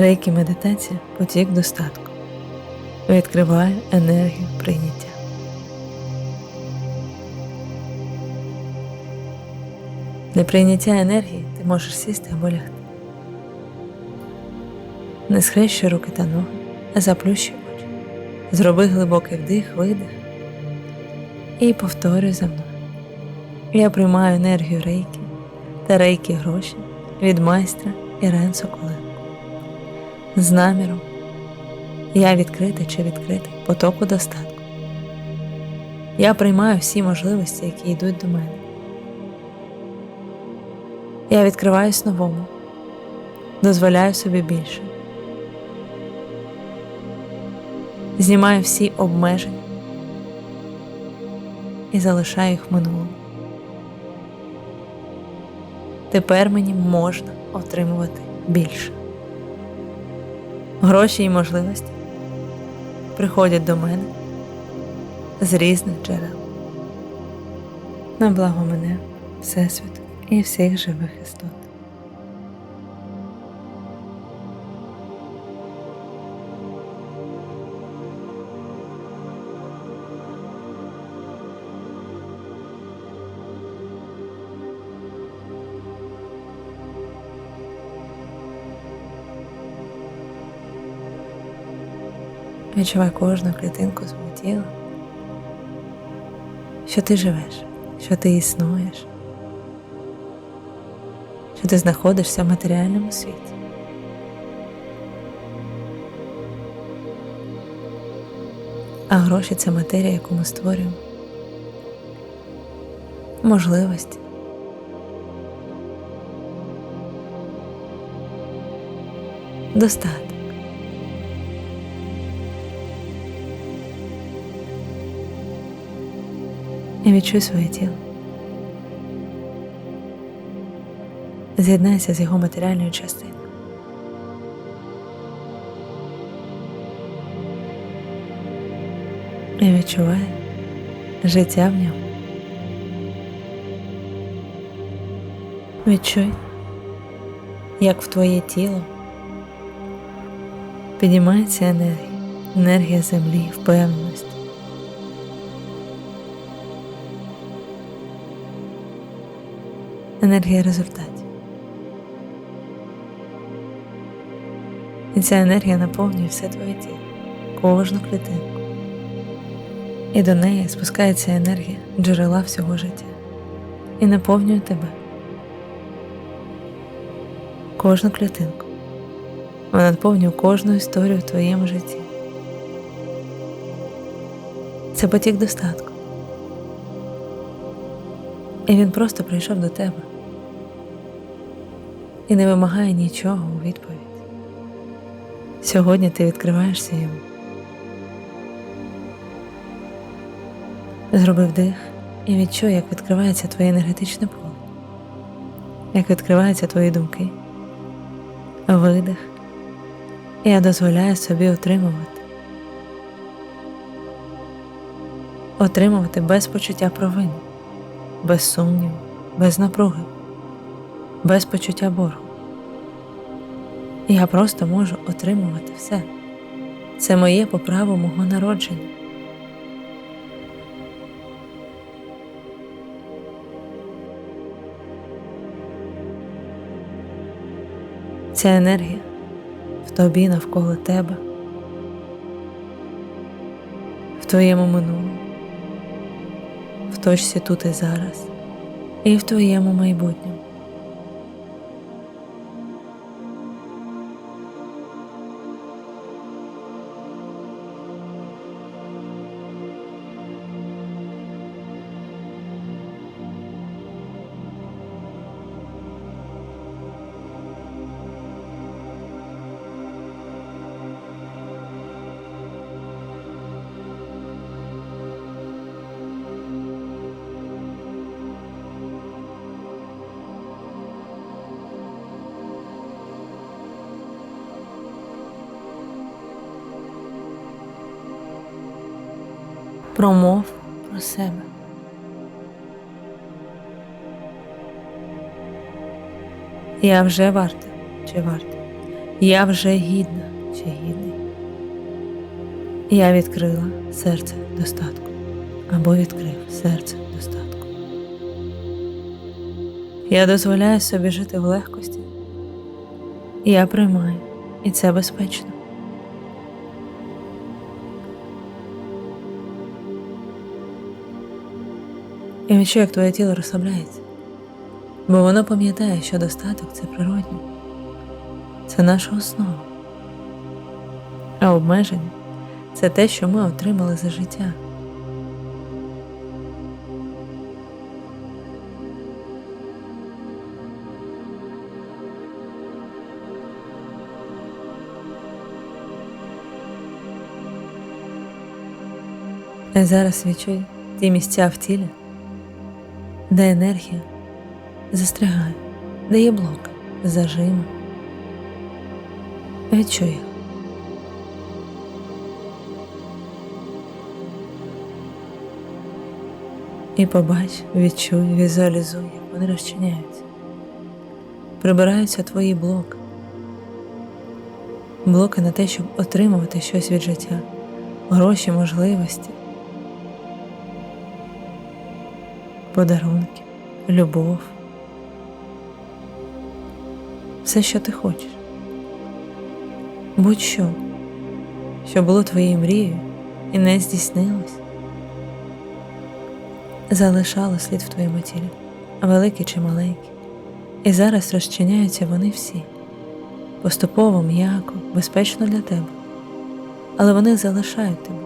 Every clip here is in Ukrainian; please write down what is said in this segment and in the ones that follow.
Рейкі медитація потік достатку. Відкриває енергію прийняття. Для прийняття енергії ти можеш сісти або лягти. Не схрещуй руки та ноги, а заплющуй очі. Зроби глибокий вдих, видих і повторюй за мною. Я приймаю енергію рейки та рейки гроші від майстра Ірен Соколенко. З наміром я відкритий чи відкритий потоку достатку. Я приймаю всі можливості, які йдуть до мене. Я відкриваюсь новому, дозволяю собі більше. Знімаю всі обмеження і залишаю їх в. Тепер мені можна отримувати більше. Гроші і можливості приходять до мене з різних джерел. На благо мене, Всесвіту і всіх живих істот. Відчувай кожну клітинку свого тіла, що ти живеш, що ти існуєш, що ти знаходишся в матеріальному світі. А гроші це матерія, яку ми створюємо. Можливості. Достаток. І відчуй своє тіло. З'єднайся з його матеріальною частиною. І відчувай життя в ньому. Відчуй, як в твоє тіло підіймається енергія, енергія землі, впевненості. Енергія результатів. І ця енергія наповнює все твоє тіло, кожну клітинку. І до неї спускається енергія джерела всього життя і наповнює тебе. Кожну клітинку. Вона наповнює кожну історію в твоєму житті. Це потік достатку. І він просто прийшов до тебе і не вимагає нічого у відповідь. Сьогодні ти відкриваєшся йому. Зроби вдих і відчуй, як відкривається твоє енергетичне поле, як відкриваються твої думки, видих. І я дозволяю собі отримувати. Отримувати без почуття провини, без сумніву, без напруги без почуття боргу. Я просто можу отримувати все. Це моє по праву мого народження. Ця енергія в тобі навколо тебе, в твоєму минулому, в точці тут і зараз, і в твоєму майбутньому. Промов про себе. Я вже варта чи варта. Я вже гідна чи гідний. Я відкрила серце достатку або відкрив серце достатку. Я дозволяю собі жити в легкості. Я приймаю, і це безпечно. І відчуй, як твоє тіло розслабляється, бо воно пам'ятає, що достаток це природньо, це наша основа, а обмеження це те, що ми отримали за життя. А зараз відчуй ті місця в тілі, де енергія застрягає, де є блок, зажими. Відчуй. І побач, відчуй, візуалізуй, як вони розчиняються. Прибираються твої блоки. Блоки на те, щоб отримувати щось від життя, гроші, можливості, подарунки, любов. Все, що ти хочеш. Будь-що, що було твоєю мрією і не здійснилось залишало слід в твоєму тілі, великий чи маленький, і зараз розчиняються вони всі поступово, м'яко, безпечно для тебе, але вони залишають тебе,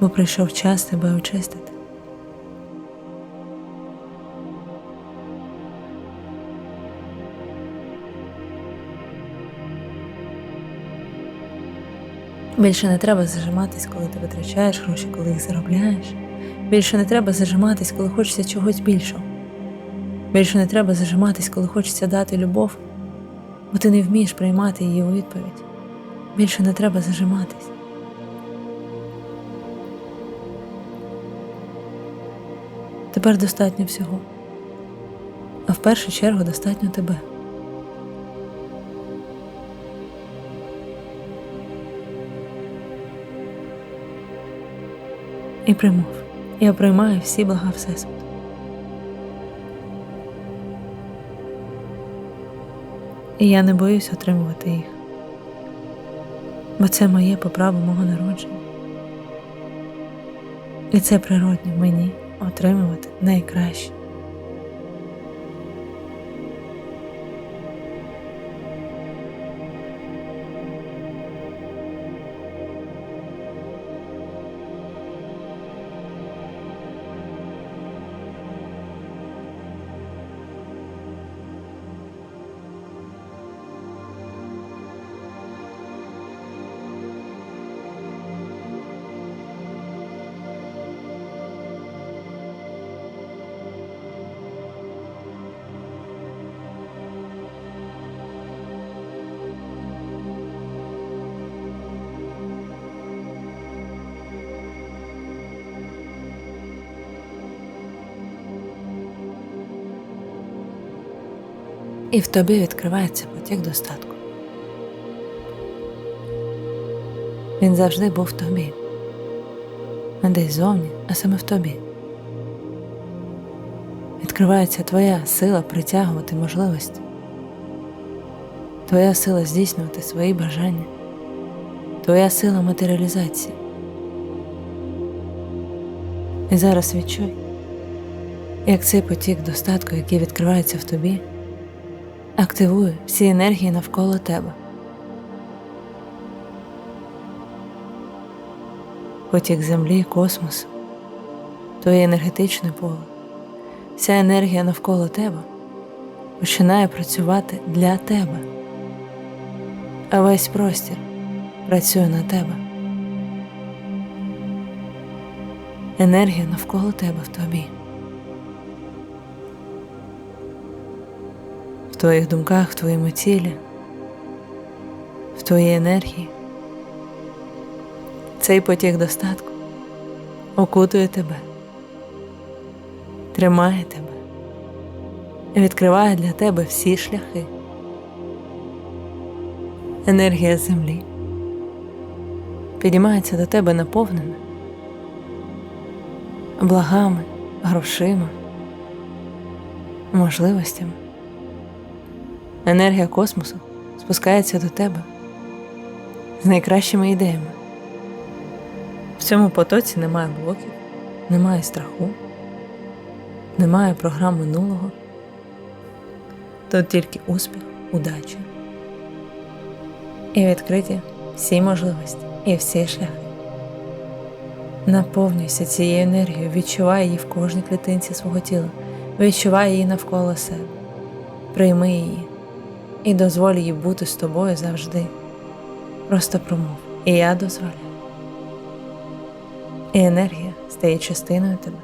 бо прийшов час тебе очистити. Більше не треба зажиматись, коли ти витрачаєш гроші, коли їх заробляєш. Більше не треба зажиматись, коли хочеться чогось більшого. Більше не треба зажиматись, коли хочеться дати любов, бо ти не вмієш приймати її у відповідь. Більше не треба зажиматись. Тепер достатньо всього. А в першу чергу достатньо тебе. І примов. Я приймаю всі блага Всесвіту. І я не боюсь отримувати їх, бо це моє по праву мого народження. І це природне мені отримувати найкраще. І в тобі відкривається потік достатку. Він завжди був в тобі, не десь зовні, а саме в тобі. Відкривається твоя сила притягувати можливості, твоя сила здійснювати свої бажання, твоя сила матеріалізації. І зараз відчуй, як цей потік достатку, який відкривається в тобі активує всі енергії навколо тебе. Потік землі, космосу, твоє енергетичне поле, вся енергія навколо тебе починає працювати для тебе, а весь простір працює на тебе. Енергія навколо тебе в тобі. В твоїх думках, в твоєму тілі, в твоїй енергії. Цей потік достатку окутує тебе, тримає тебе відкриває для тебе всі шляхи. енергія землі підіймається до тебе наповнена благами, грошима, можливостями. Енергія космосу спускається до тебе з найкращими ідеями. В цьому потоці немає блоків, немає страху, немає програм минулого. Тут тільки успіх, удача і відкриті всі можливості і всі шляхи. Наповнюйся цією енергією, відчувай її в кожній клітинці свого тіла, відчувай її навколо себе, прийми її і дозволь їй бути з тобою завжди. Просто промов, і я дозволяю. І енергія стає частиною тебе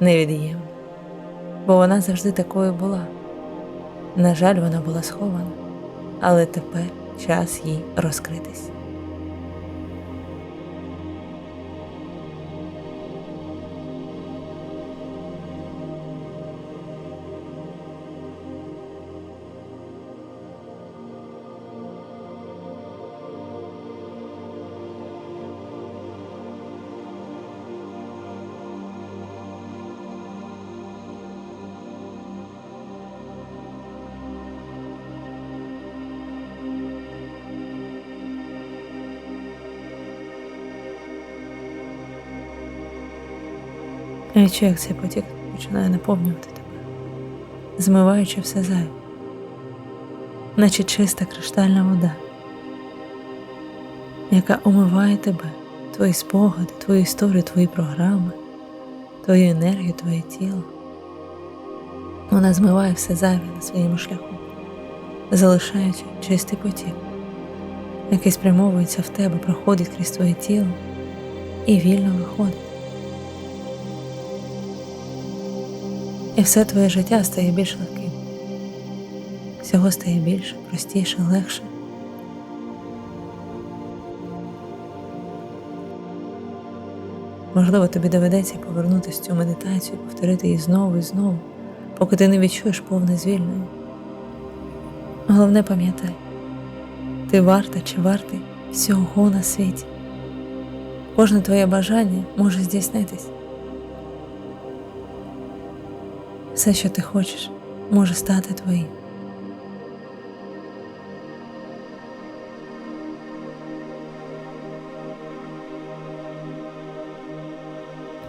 невід'ємно, бо вона завжди такою була. На жаль, вона була схована, але тепер час їй розкритись. Я як цей потік починає наповнювати тебе, змиваючи все зайве, наче чиста криштальна вода, яка омиває тебе, твої спогади, твою історію, твої програми, твою енергію, твоє тіло. Вона змиває все зайве на своєму шляху, залишаючи чистий потік, який спрямовується в тебе, проходить крізь твоє тіло і вільно виходить. І все твоє життя стає більш легким. Всього стає більше, простіше, легше. Можливо, тобі доведеться повернутися в цю медитацію, повторити її знову і знову, поки ти не відчуєш повне звільнення. Головне пам'ятай, ти варта чи вартий всього на світі. Кожне твоє бажання може здійснитись. Все, що ти хочеш, може стати твоїм.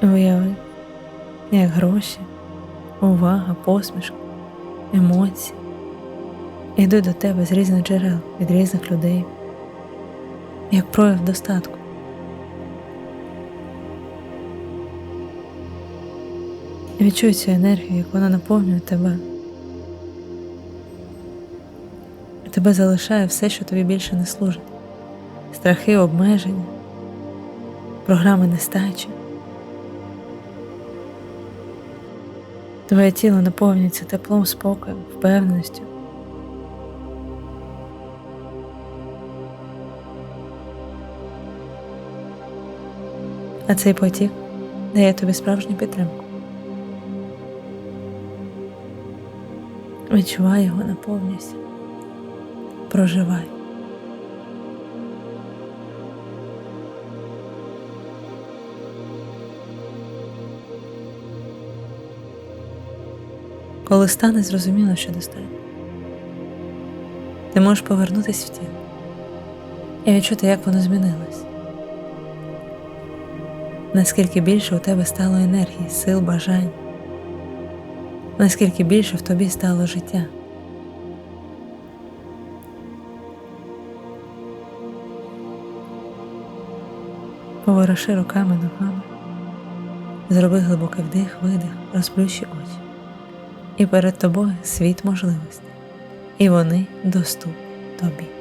Уяви, як гроші, увага, посмішка, емоції йдуть до тебе з різних джерел, від різних людей, як прояв достатку. Відчуй цю енергію, як вона наповнює тебе. І тебе залишає все, що тобі більше не служить. Страхи, обмеження, програми нестачі. Твоє тіло наповнюється теплом, спокоєм, впевненістю. А цей потік дає тобі справжню підтримку. Відчувай його наповнюйся. Проживай. Коли стане зрозуміло, що достатньо, ти можеш повернутися в тіло і відчути, як воно змінилось. Наскільки більше у тебе стало енергії, сил, бажань наскільки більше в тобі стало життя. Повороши руками ногами, зроби глибокий вдих, видих, розплющи очі. І перед тобою світ можливостей, і вони доступні тобі.